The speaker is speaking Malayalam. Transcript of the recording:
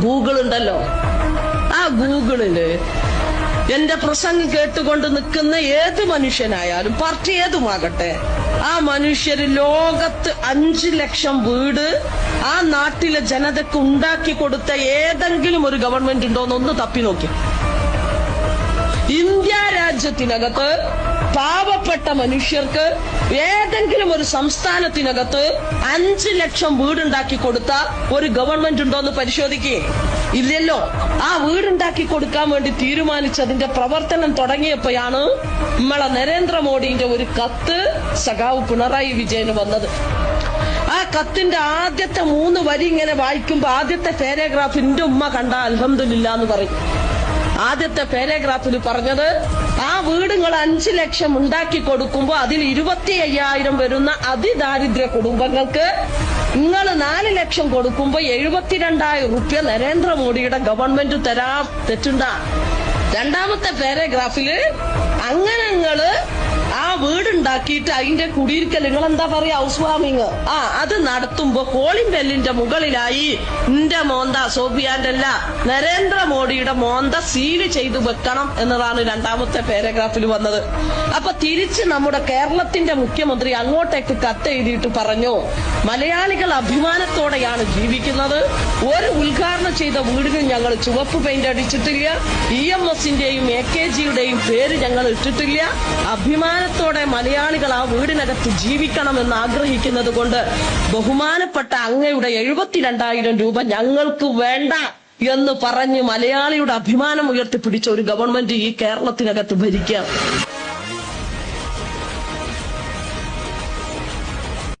ഗൂഗിൾ ഉണ്ടല്ലോ. ആ ഗൂഗിളിൽ എന്റെ പ്രസംഗം കേട്ടുകൊണ്ട് നിൽക്കുന്ന ഏത് മനുഷ്യനായാലും പാർട്ടി ഏതുമാകട്ടെ ആ മനുഷ്യര് ലോകത്ത് അഞ്ചു ലക്ഷം വീട് ആ നാട്ടിലെ ജനതയ്ക്ക് ഉണ്ടാക്കി കൊടുത്ത ഏതെങ്കിലും ഒരു ഗവൺമെന്റ് ഉണ്ടോന്ന് ഒന്ന് തപ്പി നോക്കി. ഇന്ത്യ രാജ്യത്തിനകത്ത് പാവപ്പെട്ട മനുഷ്യർക്ക് ഏതെങ്കിലും ഒരു സംസ്ഥാനത്തിനകത്ത് അഞ്ചു ലക്ഷം വീടുണ്ടാക്കി കൊടുത്ത ഒരു ഗവൺമെന്റ് ഉണ്ടോ എന്ന് പരിശോധിക്കേ. ഇല്ലല്ലോ. ആ വീടുണ്ടാക്കി കൊടുക്കാൻ വേണ്ടി തീരുമാനിച്ചതിന്റെ പ്രവർത്തനം തുടങ്ങിയപ്പോഴാണ് നമ്മളെ നരേന്ദ്രമോദിന്റെ ഒരു കത്ത് സഖാവ് പിണറായി വിജയന് വന്നത്. ആ കത്തിന്റെ ആദ്യത്തെ മൂന്ന് വരി ഇങ്ങനെ വായിക്കുമ്പോ ആദ്യത്തെ പാരഗ്രാഫ് എന്റെ ഉമ്മ കണ്ട അൽഹംദുലില്ല എന്ന് പറയും. ആദ്യത്തെ പാരഗ്രാഫിൽ പറഞ്ഞത് ആ വീടുകൾ അഞ്ചു ലക്ഷം ഉണ്ടാക്കി കൊടുക്കുമ്പോൾ അതിൽ ഇരുപത്തി അയ്യായിരം വരുന്ന അതിദാരിദ്ര്യ കുടുംബങ്ങൾക്ക് നിങ്ങൾ നാല് ലക്ഷം കൊടുക്കുമ്പോൾ എഴുപത്തിരണ്ടായിരം റുപ്യ നരേന്ദ്രമോദിയുടെ ഗവൺമെന്റ് തരാം. തെറ്റുണ്ട. രണ്ടാമത്തെ പാരഗ്രാഫിൽ അങ്ങനെ നിങ്ങൾ വീടുണ്ടാക്കിയിട്ട് അതിന്റെ കുടിയിരിക്കൽ നിങ്ങൾ എന്താ പറയാ ഹൗസ് വാമിങ് ആ അത് നടത്തുമ്പോ കോളിംഗ് ബെല്ലിന്റെ മുകളിലായി എന്റെ മോന്ത സോഫിയാന്റെ അല്ല നരേന്ദ്രമോദിയുടെ മോന്ത സീൽ ചെയ്തു വെക്കണം എന്നതാണ് രണ്ടാമത്തെ പാരഗ്രാഫിൽ വന്നത്. അപ്പൊ തിരിച്ച് നമ്മുടെ കേരളത്തിന്റെ മുഖ്യമന്ത്രി അങ്ങോട്ടേക്ക് കത്തെഴുതിയിട്ട് പറഞ്ഞു മലയാളികൾ അഭിമാനത്തോടെയാണ് ജീവിക്കുന്നത്. ഒരു ഉദ്ഘാടനം ചെയ്ത വീടിന് ഞങ്ങൾ ചുവപ്പ് പെയിന്റ് അടിച്ചിട്ടില്ല. ഇ എം എസിന്റെയും എ കെ ജിയുടെയും പേര് ഞങ്ങൾ ഇട്ടിട്ടില്ല. അഭിമാനത്തോടെ മലയാളികൾ ആ വീടിനകത്ത് ജീവിക്കണമെന്ന് ആഗ്രഹിക്കുന്നത് കൊണ്ട് ബഹുമാനപ്പെട്ട അങ്ങയുടെ എഴുപത്തിരണ്ടായിരം രൂപ ഞങ്ങൾക്ക് വേണ്ട എന്ന് പറഞ്ഞ് മലയാളിയുടെ അഭിമാനം ഉയർത്തിപ്പിടിച്ച ഒരു ഗവൺമെന്റ് ഈ കേരളത്തിനകത്ത് ഭരിക്കുക